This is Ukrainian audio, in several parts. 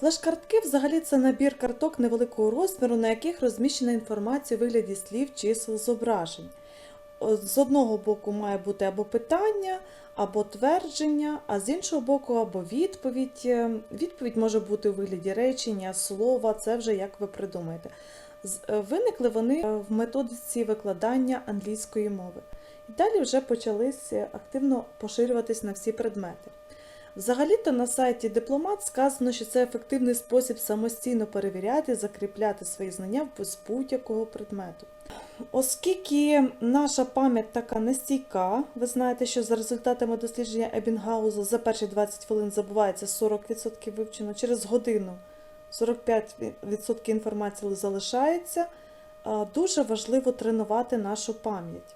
Флеш-картки взагалі це набір карток невеликого розміру, на яких розміщена інформація у вигляді слів, чисел, зображень. З одного боку має бути або питання, або твердження, а з іншого боку, або відповідь. Е, Відповідь може бути у вигляді речення, слова, це вже як ви придумаєте. Е, Виникли вони е, в методиці викладання англійської мови. І далі вже почалися активно поширюватись на всі предмети. Взагалі-то на сайті Дипломат сказано, що це ефективний спосіб самостійно перевіряти, закріпляти свої знання з будь-якого предмету. Оскільки наша пам'ять така нестійка, ви знаєте, що за результатами дослідження Ебінгауза за перші 20 хвилин забувається 40% вивчено, через годину 45% інформації залишається, дуже важливо тренувати нашу пам'ять.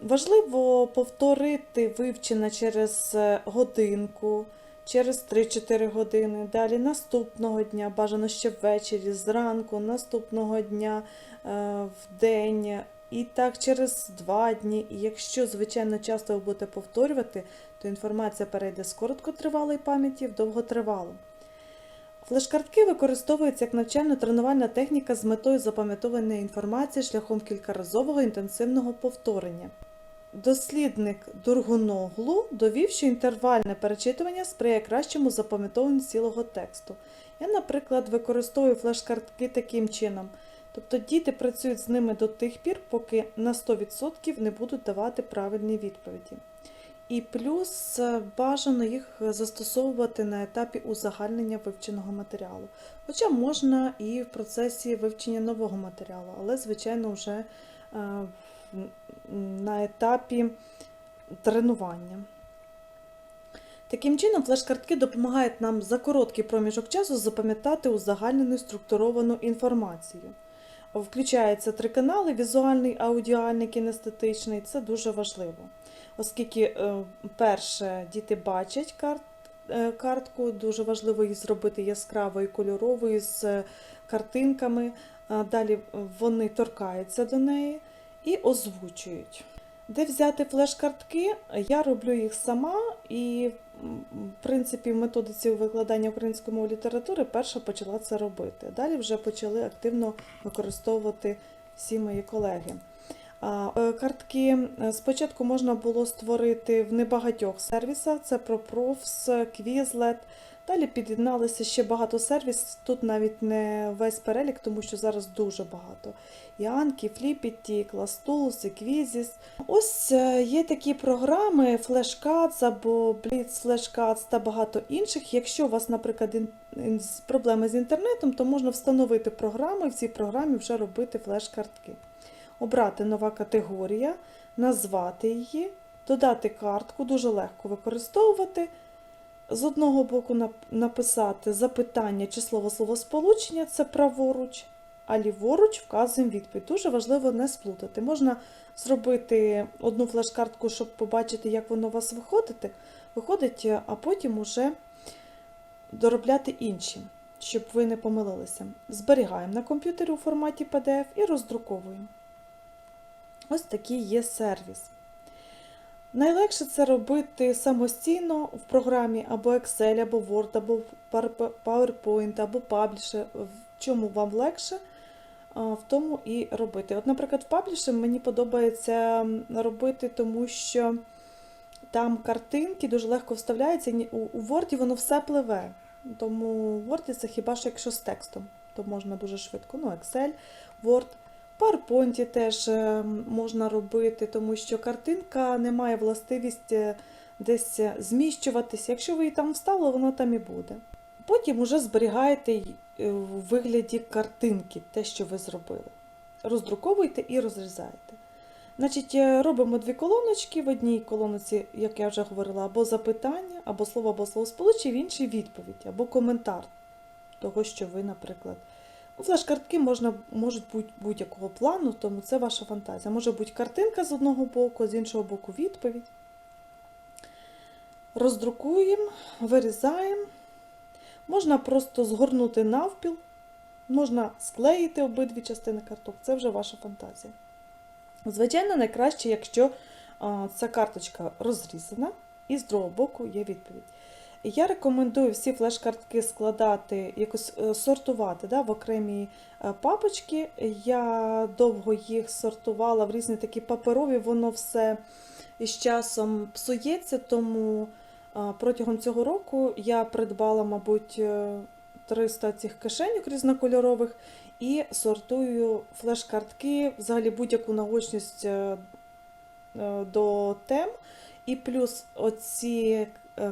Важливо повторити вивчене через е, годинку, через 3-4 години. Далі наступного дня, бажано ще ввечері, зранку, наступного дня, е, в день. І так через 2 дні. І якщо, звичайно, часто ви будете повторювати, то інформація перейде з короткотривалої пам'яті в довготривалу. Флеш-картки використовуються як навчально-тренувальна техніка з метою запам'ятовування інформації шляхом кількаразового інтенсивного повторення. Дослідник Дургуноглу довів, що інтервальне перечитування сприяє кращому запам'ятовуванню цілого тексту. Я, наприклад, використовую флеш-картки таким чином. Тобто діти працюють з ними до тих пір, поки на 100% не будуть давати правильні відповіді. І плюс е, бажано їх застосовувати на етапі узагальнення вивченого матеріалу. Хоча можна і в процесі вивчення нового матеріалу, але, звичайно, вже е, на етапі тренування. Таким чином, флеш-картки допомагають нам за короткий проміжок часу запам'ятати узагальнену структуровану інформацію. Включаються три канали: візуальний, аудіальний, кінестетичний. Це дуже важливо оскільки, е, перше, діти бачать карт, е, картку, дуже важливо її зробити яскравою, кольоровою, з е, картинками. Далі вони торкаються до неї і озвучують. Де взяти флеш-картки? Я роблю їх сама, і, в принципі, в методиці викладання української мови літератури перша почала це робити. Далі вже почали активно використовувати всі мої колеги. Е, Картки е, спочатку можна було створити в небагатьох сервісах: це ProProfs, Quizlet. Далі під'єдналися ще багато сервісів. Тут навіть не весь перелік, тому що зараз дуже багато. І Anki, Flippity, ClassTools, і Quizzes. Ось е, є такі програми Flashcards або Blitz Flashcards та багато інших. Якщо у вас, наприклад, проблеми з інтернетом, то можна встановити програму і в цій програмі вже робити флеш-картки обрати нова категорія, назвати її, додати картку, дуже легко використовувати. З одного боку написати запитання чи слово словосполучення це праворуч, а ліворуч вказуємо відповідь. Дуже важливо не сплутати. Можна зробити одну флеш-картку, щоб побачити, як воно у вас виходить, виходить, а потім уже доробляти інші, щоб ви не помилилися. Зберігаємо на комп'ютері у форматі PDF і роздруковуємо. Ось такий є сервіс. Найлегше це робити самостійно в програмі або Excel, або Word, або PowerPoint, або Publisher. В чому вам легше, в тому і робити. От, наприклад, в Publisher мені подобається робити, тому що там картинки дуже легко вставляються. У Word воно все пливе. Тому в Word це хіба що якщо з текстом, то можна дуже швидко. Ну, Excel, Word. PowerPoint теж е, можна робити, тому що картинка не має властивість е, десь е, зміщуватися. Якщо ви її там вставили, воно там і буде. Потім уже зберігаєте е, у вигляді картинки те, що ви зробили. Роздруковуєте і розрізаєте. Значить, е, робимо дві колоночки. В одній колонці, як я вже говорила, або запитання, або слово, або словосполучення, в іншій відповідь, або коментар того, що ви, наприклад. Ну, Флеш-картки можна, можуть бути будь-якого плану, тому це ваша фантазія. Може бути картинка з одного боку, з іншого боку відповідь. Роздрукуємо, вирізаємо. Можна просто згорнути навпіл, можна склеїти обидві частини карток. Це вже ваша фантазія. Звичайно, найкраще, якщо ця карточка розрізана і з другого боку є відповідь. Я рекомендую всі флеш-картки складати, якось е, сортувати да, в окремі е, папочки. Я довго їх сортувала в різні такі паперові, воно все із часом псується, тому е, протягом цього року я придбала, мабуть, е, 300 цих кишеньок різнокольорових і сортую флеш-картки, взагалі будь-яку наочність до тем. І плюс оці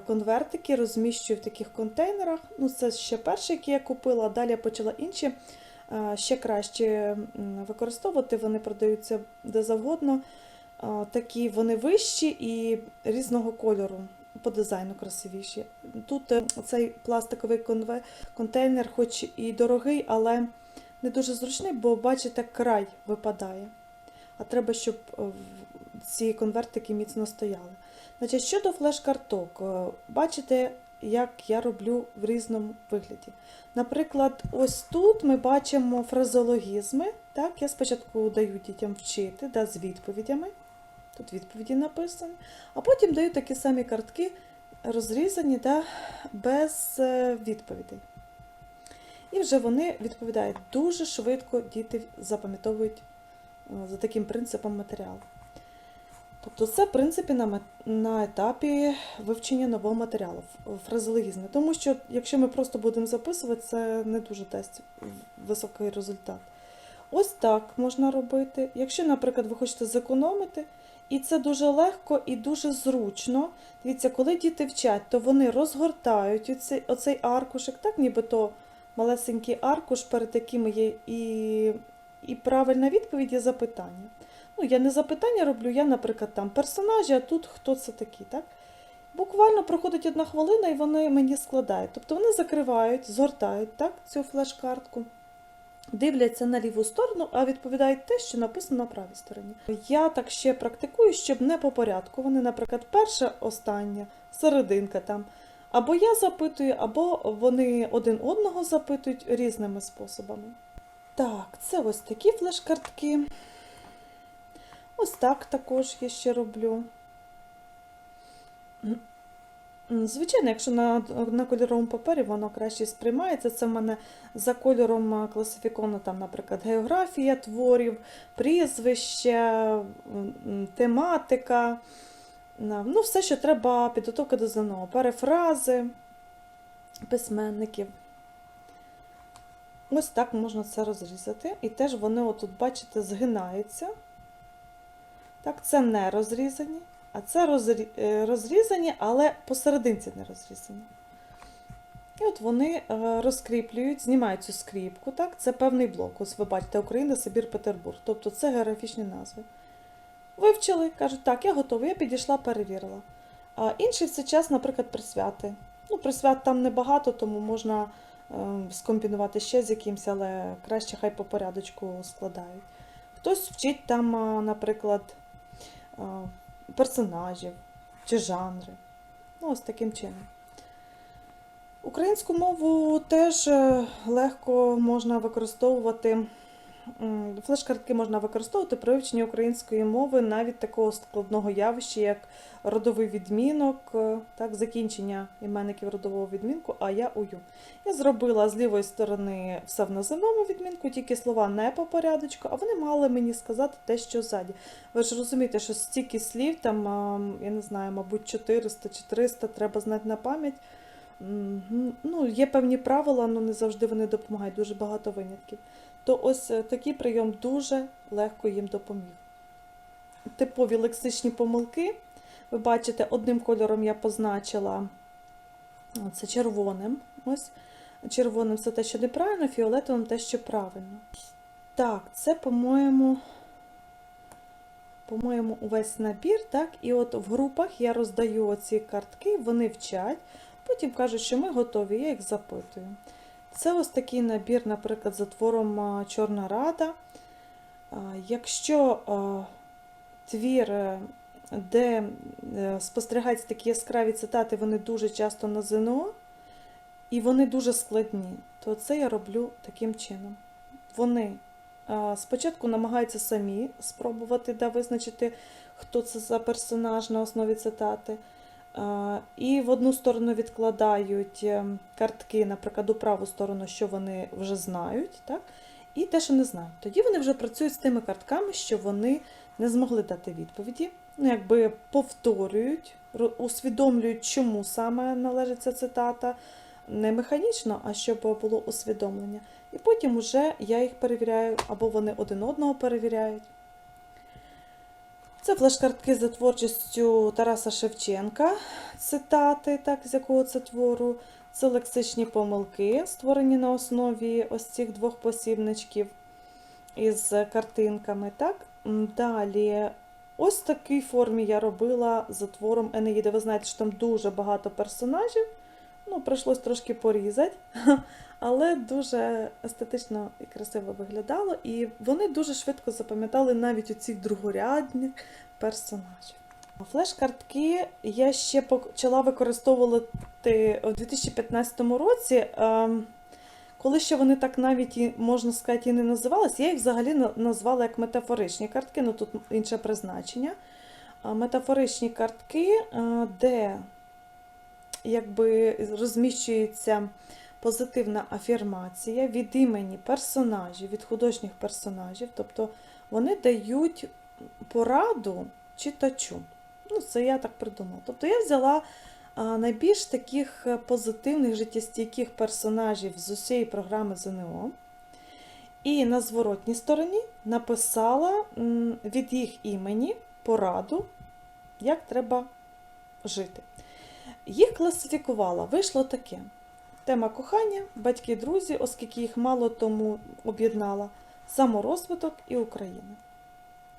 конвертики розміщую в таких контейнерах. Ну, це ще перші, які я купила, а далі я почала інші е, ще краще використовувати. Вони продаються де завгодно. Е, Такі вони вищі і різного кольору, по дизайну красивіші. Тут е, цей пластиковий контейнер, хоч і дорогий, але не дуже зручний, бо бачите, край випадає. А треба, щоб е, ці конвертики міцно стояли. Значить, щодо флеш-карток, е, бачите, як я роблю в різному вигляді. Наприклад, ось тут ми бачимо фразеологізми. Так, я спочатку даю дітям вчити да, з відповідями. Тут відповіді написані. А потім даю такі самі картки, розрізані да, без е, відповідей. І вже вони відповідають дуже швидко, діти запам'ятовують е, за таким принципом матеріал. Тобто це, в принципі, на, на етапі вивчення нового матеріалу, ф- фразеологізми. Тому що, якщо ми просто будемо записувати, це не дуже дасть високий результат. Ось так можна робити. Якщо, наприклад, ви хочете зекономити, і це дуже легко і дуже зручно. Дивіться, коли діти вчать, то вони розгортають оцей, оцей аркушик, так нібито малесенький аркуш, перед яким є і, і правильна відповідь, і запитання. Ну, я не запитання роблю, я, наприклад, там персонажі, а тут хто це такі, так? Буквально проходить одна хвилина, і вони мені складають. Тобто вони закривають, згортають так, цю флеш-картку, дивляться на ліву сторону, а відповідають те, що написано на правій стороні. Я так ще практикую, щоб не по порядку. Вони, наприклад, перше, останнє, серединка там. Або я запитую, або вони один одного запитують різними способами. Так, це ось такі флеш-картки. Ось так також я ще роблю. Звичайно, якщо на, на кольоровому папері воно краще сприймається. Це в мене за кольором а, класифіковано, там, наприклад, географія творів, прізвище, тематика. Ну, все, що треба підготовка до ЗНО, перефрази письменників. Ось так можна це розрізати. І теж вони, отут, бачите, згинаються. Так, це не розрізані, а це е, розрізані, але посерединці не розрізані. І от вони е, розкріплюють, знімають цю скріпку. Так? Це певний блок. Ось ви бачите, Україна, Сибір, Петербург. Тобто це географічні назви. Вивчили, кажуть, так, я готова, я підійшла, перевірила. А інший в цей час, наприклад, присвяти. Ну, присвят там небагато, тому можна е, скомбінувати ще з якимось, але краще хай по порядочку складають. Хтось вчить там, наприклад, персонажів чи жанри. Ну, ось таким чином. Українську мову теж е, легко можна використовувати. Флеш-картки можна використовувати при вивченні української мови навіть такого складного явища, як родовий відмінок, е, так, закінчення іменників родового відмінку, а я ую. Я зробила з лівої сторони все в називному відмінку, тільки слова не по порядочку, а вони мали мені сказати те, що ззаді. Ви ж розумієте, що стільки слів, там, я не знаю, мабуть, 400 чи 300 треба знати на пам'ять. Ну, є певні правила, але не завжди вони допомагають, дуже багато винятків. То ось е, такий прийом дуже легко їм допоміг. Типові лексичні помилки. Ви бачите, одним кольором я позначила це червоним. Ось червоним це те, що неправильно, фіолетовим те, що правильно. Так, це, по-моєму, по-моєму, увесь набір. Так? І от в групах я роздаю оці картки, вони вчать, потім кажуть, що ми готові, я їх запитую. Це ось такий набір, наприклад, за твором Чорна Рада. Якщо твір, е, де е, спостерігаються такі яскраві цитати, вони дуже часто на ЗНО, і вони дуже складні, то це я роблю таким чином. Вони спочатку намагаються самі спробувати да, визначити, хто це за персонаж на основі цитати. Е, І в одну сторону відкладають е, картки, наприклад, у праву сторону, що вони вже знають, так? і те, що не знають. Тоді вони вже працюють з тими картками, що вони не змогли дати відповіді. Ну, якби повторюють, усвідомлюють, чому саме належить ця цитата. Не механічно, а щоб було усвідомлення. І потім уже я їх перевіряю, або вони один одного перевіряють. Це флеш-картки за творчістю Тараса Шевченка, цитати, так, з якого це твору. Це лексичні помилки, створені на основі ось цих двох посібничків із картинками. Так? Далі, ось в такій формі я робила за твором Енеїди. Ви знаєте, що там дуже багато персонажів. Ну, прийшлось трошки порізати, але дуже естетично і красиво виглядало. І вони дуже швидко запам'ятали навіть оцих другорядних персонажів. Флеш-картки я ще почала використовувати у 2015 році. ем, Коли ще вони так навіть, можна сказати, і не називалися, я їх взагалі назвала як метафоричні картки, ну тут інше призначення. Метафоричні картки, е, де якби розміщується позитивна афірмація від імені персонажів, від художніх персонажів, тобто вони дають пораду читачу. Ну, це я так придумала. Тобто я взяла найбільш таких е, позитивних життєстійких персонажів з усієї програми ЗНО. І на зворотній стороні написала від їх імені пораду, як треба жити. Їх класифікувала, вийшло таке. Тема кохання, батьки, друзі, оскільки їх мало тому об'єднала, саморозвиток і Україна.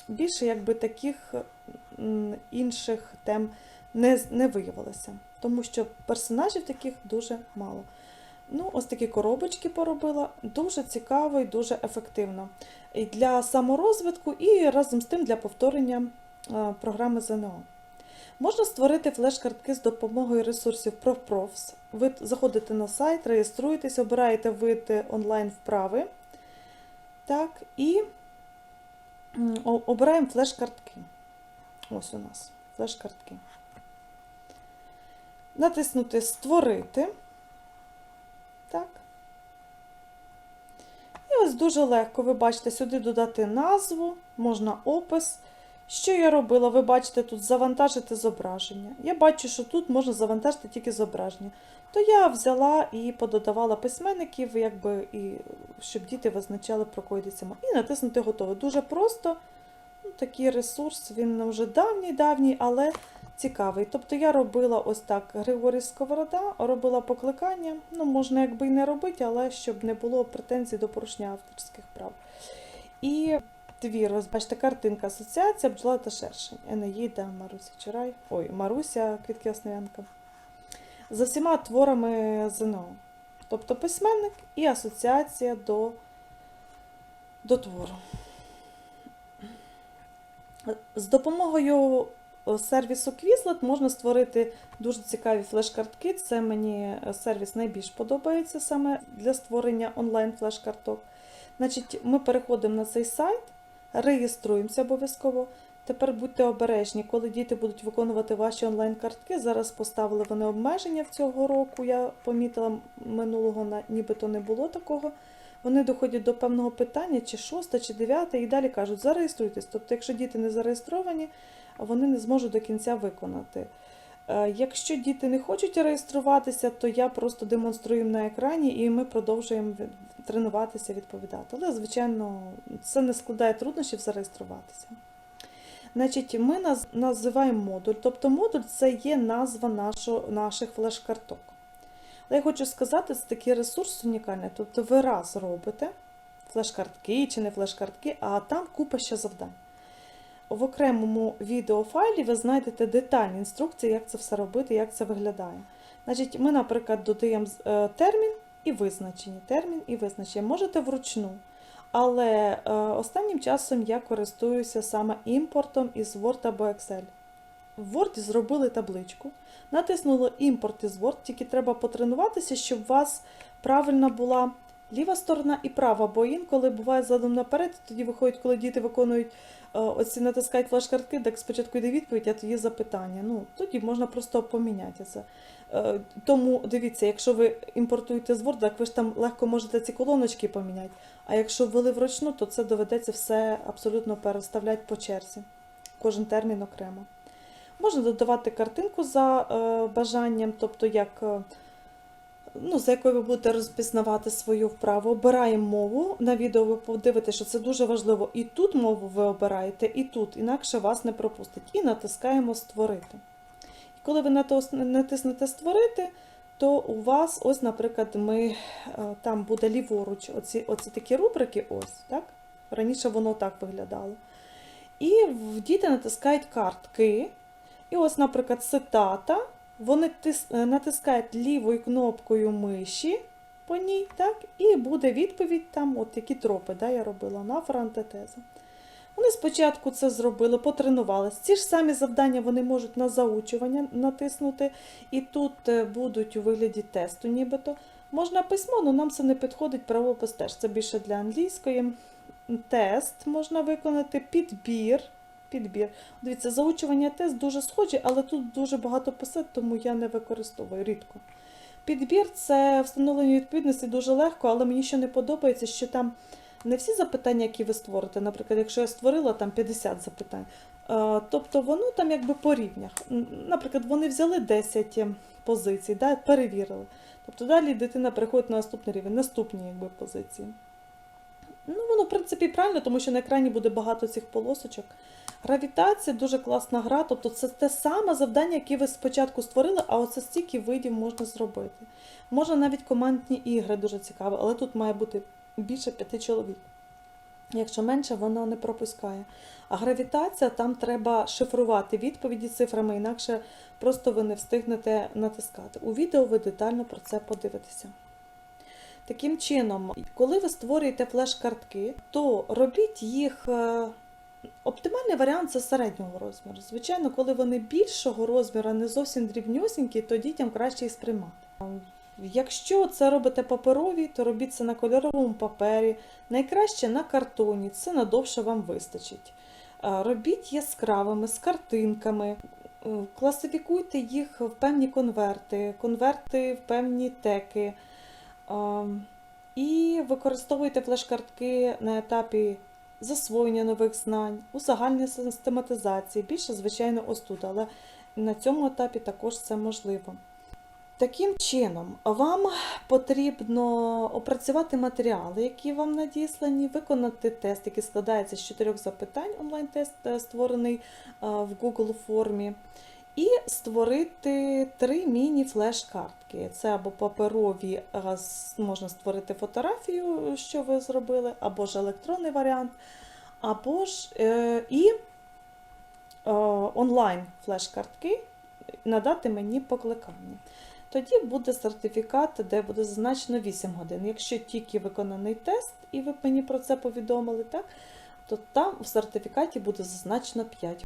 Більше якби таких інших тем не, не виявилося, тому що персонажів таких дуже мало. Ну, ось такі коробочки поробила. Дуже цікаво і дуже ефективно. І для саморозвитку, і разом з тим для повторення е, програми ЗНО. Можна створити флеш-картки з допомогою ресурсів ProfProfs. Ви заходите на сайт, реєструєтесь, обираєте вид онлайн вправи. Так, і обираємо флеш-картки. Ось у нас флеш-картки. Натиснути Створити. Так. І ось дуже легко, ви бачите, сюди додати назву, можна опис. Що я робила? Ви бачите тут завантажити зображення. Я бачу, що тут можна завантажити тільки зображення. То я взяла і пододавала письменників, якби, і, щоб діти визначали, про кого йдеться мова. І натиснути готово. Дуже просто. Ну, такий ресурс, він вже давній-давній, але цікавий. Тобто я робила ось так Григорій Сковорода, робила покликання. Ну, можна якби і не робити, але щоб не було претензій до порушення авторських прав. І твір, ось бачите, картинка Асоціація бджола та шершень. Енеїда, Маруся Чурай. Ой, Маруся Квітки Основ'янка. За всіма творами ЗНО. Тобто письменник і асоціація до, до твору. З допомогою е, сервісу Quizlet можна створити дуже цікаві флеш-картки. Це мені е, сервіс найбільш подобається саме для створення онлайн флеш-карток. Значить, ми переходимо на цей сайт, реєструємося обов'язково. Тепер будьте обережні, коли діти будуть виконувати ваші онлайн-картки. Зараз поставили вони обмеження в цього року. Я помітила минулого нібито не було такого. Вони доходять до певного питання, чи шосте, чи дев'яте, і далі кажуть, зареєструйтесь. Тобто, якщо діти не зареєстровані, вони не зможуть до кінця виконати. Е, Якщо діти не хочуть реєструватися, то я просто демонструю їм на екрані і ми продовжуємо тренуватися, відповідати. Але, звичайно, це не складає труднощів зареєструватися. Значить, ми наз- називаємо модуль. Тобто модуль це є назва нашого, наших флеш-карток. Але я хочу сказати, це такий ресурс унікальний. Тобто ви раз робите флеш-картки чи не флеш-картки, а там купа ще завдань. В окремому відеофайлі ви знайдете детальні інструкції, як це все робити, як це виглядає. Значить, ми, наприклад, додаємо е, термін і визначення. Термін і визначення. Можете вручну. Але е, останнім часом я користуюся саме імпортом із Word або Excel. В Word зробили табличку, натиснули імпорт із Word, тільки треба потренуватися, щоб у вас правильна була ліва сторона і права, бо інколи буває задом наперед, тоді виходить, коли діти виконують е, оці натискають флеш-картки, так спочатку йде відповідь, а тоді запитання. Ну, тоді можна просто поміняти це. Е, Тому дивіться, якщо ви імпортуєте з Word, так ви ж там легко можете ці колоночки поміняти. А якщо ввели вручну, то це доведеться все абсолютно переставляти по черзі. Кожен термін окремо. Можна додавати картинку за е, бажанням, тобто як, ну, за якою ви будете розпізнавати свою вправу. Обираємо мову. На відео ви подивитесь, що це дуже важливо. І тут мову ви обираєте, і тут, інакше вас не пропустить. І натискаємо Створити. І коли ви натиснете Створити, то у вас, ось, наприклад, ми, е, там буде ліворуч оці, оці такі рубрики, ось, так? Раніше воно так виглядало. І діти натискають картки. І ось, наприклад, цитата. Вони тис- е, натискають лівою кнопкою миші по ній, так? І буде відповідь там, от які тропи да, я робила на антитеза. Вони спочатку це зробили, потренувалися. Ці ж самі завдання вони можуть на заучування натиснути, і тут е, будуть у вигляді тесту, нібито. Можна письмо, але нам це не підходить, правопис теж. Це більше для англійської. Тест можна виконати, підбір. Підбір. Дивіться, заучування тест дуже схожі, але тут дуже багато писати, тому я не використовую рідко. Підбір це встановлення відповідності дуже легко, але мені ще не подобається, що там не всі запитання, які ви створите. Наприклад, якщо я створила там 50 запитань, е, тобто воно там якби по рівнях. Наприклад, вони взяли 10 позицій, да, перевірили. Тобто далі дитина переходить на наступний рівень, наступні якби, позиції. Ну, воно, в принципі, правильно, тому що на екрані буде багато цих полосочок. Гравітація дуже класна гра, тобто це те саме завдання, яке ви спочатку створили, а оце стільки видів можна зробити. Можна навіть командні ігри дуже цікаві, але тут має бути більше п'яти чоловік. Якщо менше, воно не пропускає. А гравітація там треба шифрувати відповіді цифрами, інакше просто ви не встигнете натискати. У відео ви детально про це подивитеся. Таким чином, коли ви створюєте флеш-картки, то робіть їх. Оптимальний варіант це середнього розміру. Звичайно, коли вони більшого розміру, не зовсім дрібнюсінькі, то дітям краще їх сприймати. Якщо це робите паперові, то робіть це на кольоровому папері, найкраще на картоні, це надовше вам вистачить. Робіть яскравими з картинками, Е, класифікуйте їх в певні конверти, конверти в певні теки. І використовуйте флеш-картки на етапі засвоєння нових знань, узагальнення систематизації. Більше, звичайно, ось тут, але на цьому етапі також це можливо. Таким чином, вам потрібно опрацювати матеріали, які вам надіслані, виконати тест, який складається з чотирьох запитань, онлайн-тест е, створений е, в Google формі, і створити три міні-флеш-картки. Це або паперові, е, можна створити фотографію, що ви зробили, або ж електронний варіант, або ж е, і е, онлайн флеш-картки надати мені покликання. Тоді буде сертифікат, де буде зазначено 8 годин. Якщо тільки виконаний тест, і ви мені про це повідомили, так, то там в сертифікаті буде зазначено 5